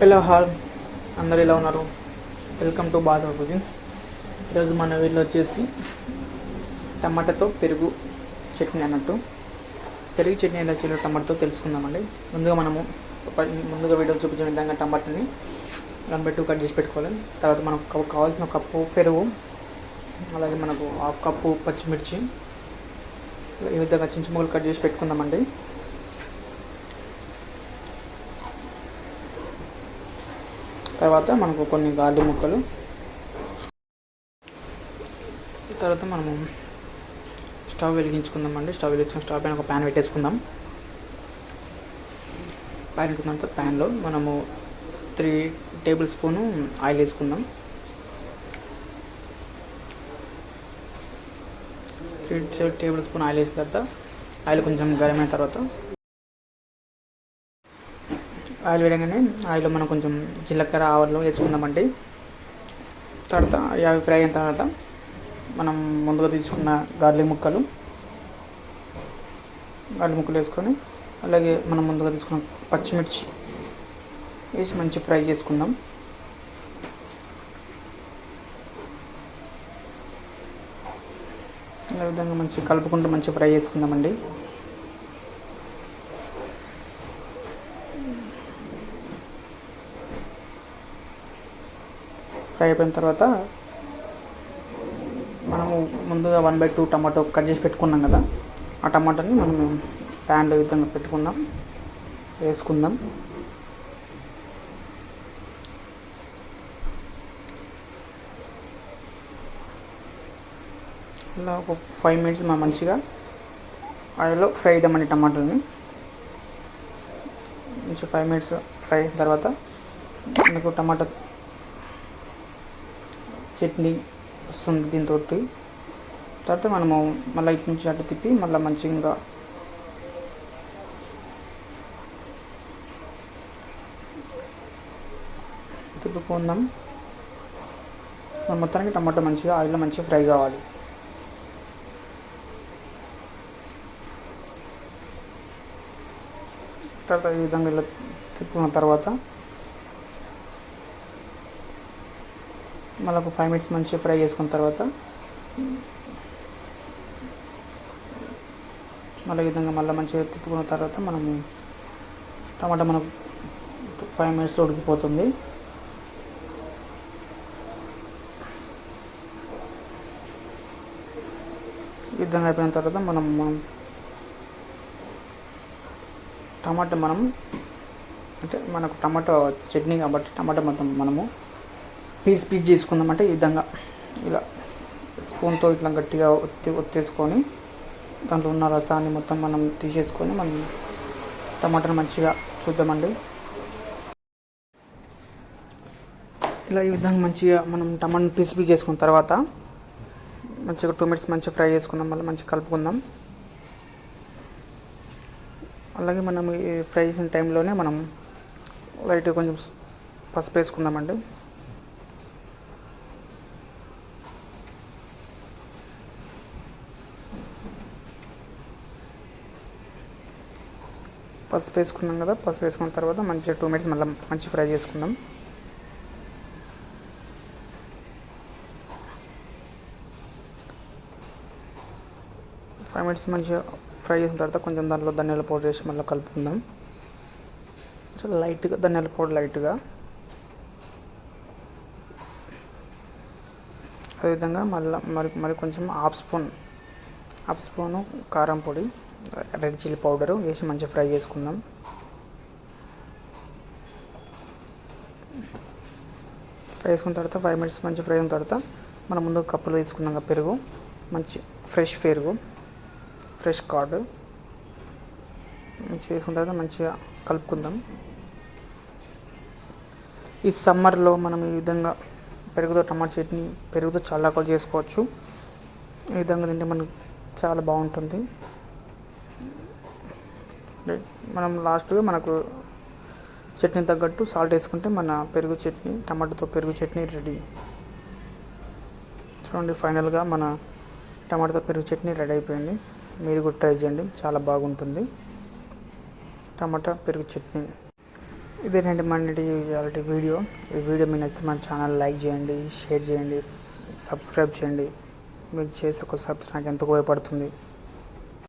Hello hall? అందరు ఎలా ఉన్నారు? వెల్కమ్ టు బాజా కుజిన్స్ ఈరోజు మన వీళ్ళు వచ్చేసి టమాటాతో పెరుగు చట్నీ అన్నట్టు. పెరుగు చట్నీ ఎలా చేయాలో టమాటాతో తెలుసుకుందామండి. ముందుగా మనము ముందుగా వీడియో చూపించిన విధంగా టమాటాని గంబెట్టు కట్ చేసి పెట్టుకోవాలి. తర్వాత మనకు కావాల్సిన కప్పు పెరుగు అలాగే మనకు హాఫ్ కప్పు పచ్చిమిర్చి ఈ విధంగా చిన్న ముక్కలు కట్ చేసి పెట్టుకుందామండి. తర్వాత మనకు కొన్ని గాలి ముక్కలు. తర్వాత మనము స్టవ్ వెలిగించుకుందామండి. స్టవ్ వెలిగించుకున్న స్టవ్ పైన ఒక ప్యాన్ పెట్టేసుకుందాం. ప్యాన్ పెట్టుకున్న తర్వాత ప్యాన్లో మనము త్రీ టేబుల్ స్పూను ఆయిల్ వేసుకుందాం. త్రీ టేబుల్ స్పూన్ ఆయిల్ వేసిన తర్వాత ఆయిల్ కొంచెం గరం అయిన తర్వాత ఆయిల్ వేయగానే ఆయిల్లో మనం కొంచెం జీలకర్ర ఆవాలు వేసుకుందామండి. తర్వాత అవి ఫ్రై అయిన తర్వాత మనం ముందుగా తీసుకున్న గార్లిక్ ముక్కలు గార్లిక్ ముక్కలు వేసుకొని అలాగే మనం ముందుగా తీసుకున్న పచ్చిమిర్చి వేసి మంచి ఫ్రై చేసుకుందాం. ఈ విధంగా మంచి కలుపుకుంటూ మంచి ఫ్రై చేసుకుందామండి. ఫ్రై అయిపోయిన తర్వాత మనము ముందుగా one by two tomato cut చేసి పెట్టుకున్నాం కదా ఆ టమాటాని మనం ప్యాన్లో విధంగా పెట్టుకుందాం వేసుకుందాం. ఇలా ఒక ఫైవ్ మినిట్స్ మనం మంచిగా ఆయిల్లో ఫ్రై చేద్దామండి టమాటాలని మంచి ఫైవ్ మినిట్స్ ఫ్రై అయిన తర్వాత మనకు టమాటా చట్నీ వస్తుంది దీంతో తర్వాత మనము మళ్ళీ ఇటు నుంచి అటు తిప్పి మళ్ళీ మంచిగా తిప్పుకుందాం. మనం మొత్తానికి టమాటా మంచిగా ఆయిల్లో మంచిగా ఫ్రై కావాలి. తర్వాత ఈ విధంగా ఇలా తిప్పుకున్న తర్వాత మళ్ళీ ఒక ఫైవ్ మినిట్స్ మంచిగా ఫ్రై చేసుకున్న తర్వాత మళ్ళీ విధంగా మళ్ళీ మంచిగా తిప్పుకున్న తర్వాత మనము టమాటా మనకు ఫైవ్ మినిట్స్ ఉడికిపోతుంది. విధంగా అయిపోయిన తర్వాత మనం మనం టమాటా మనం అంటే మనకు టమాటో చట్నీ కాబట్టి టమాటా మొత్తం మనము పీస్ పీస్ చేసుకుందామంటే ఈ విధంగా ఇలా స్పూన్తో ఇట్లా గట్టిగా ఒత్తి ఒత్తేసుకొని దాంట్లో ఉన్న రసాన్ని మొత్తం మనం తీసేసుకొని మనం టమాటాను మంచిగా చూద్దామండి. ఇలా ఈ విధంగా మంచిగా మనం టమాటాను పీస్ పీస్ చేసుకున్న తర్వాత మంచిగా టూ మినిట్స్ మంచిగా ఫ్రై చేసుకుందాం మళ్ళీ మంచిగా కలుపుకుందాం. అలాగే మనం ఫ్రై చేసిన టైంలోనే మనం లైట్గా కొంచెం పసుపు వేసుకుందామండి. పసుపు వేసుకున్నాం కదా పసుపు వేసుకున్న తర్వాత మంచిగా టూ మినిట్స్ మళ్ళీ మంచి ఫ్రై చేసుకుందాం. ఫైవ్ మినిట్స్ మంచిగా ఫ్రై చేసిన తర్వాత కొంచెం దాంట్లో ధనియాల పౌడర్ వేసి మళ్ళీ కలుపుకుందాం. చాలా లైట్గా ధనియాల పౌడర్ లైట్గా అదేవిధంగా మళ్ళీ మరి మరి కొంచెం హాఫ్ స్పూన్ హాఫ్ స్పూను కారం పొడి. రెడ్ చిల్లీ పౌడరు వేసి మంచిగా ఫ్రై చేసుకుందాం. ఫ్రై చేసుకున్న తర్వాత ఫైవ్ మినిట్స్ మంచిగా ఫ్రై అయిన తర్వాత మనం ముందు కప్పులో తీసుకున్నాం పెరుగు మంచి ఫ్రెష్ పెరుగు ఫ్రెష్ కార్డ్ మంచిగా వేసుకున్న తర్వాత మంచిగా కలుపుకుందాం. ఈ సమ్మర్లో మనం ఈ విధంగా పెరుగుతో టమాటా చట్నీ పెరుగుతో చాలా రకాలు చేసుకోవచ్చు. ఈ విధంగా తింటే మనకు చాలా బాగుంటుంది. మనం లాస్ట్గా మనకు చట్నీ తగ్గట్టు సాల్ట్ వేసుకుంటే మన పెరుగు చట్నీ టమాటాతో పెరుగు చట్నీ రెడీ. చూడండి ఫైనల్గా మన టమాటాతో పెరుగు చట్నీ రెడీ అయిపోయింది. మీరు కూడా ట్రై చేయండి చాలా బాగుంటుంది. టమాటా పెరుగు చట్నీ. ఇదేనండి మన ఇవాళ వీడియో. ఈ వీడియో మీకు నచ్చితే మన ఛానల్ లైక్ చేయండి షేర్ చేయండి సబ్స్క్రైబ్ చేయండి. మీరు చేసే ఒక సబ్స్క్రైబ్ నాకు ఎంతో ఉపయోగపడుతుంది.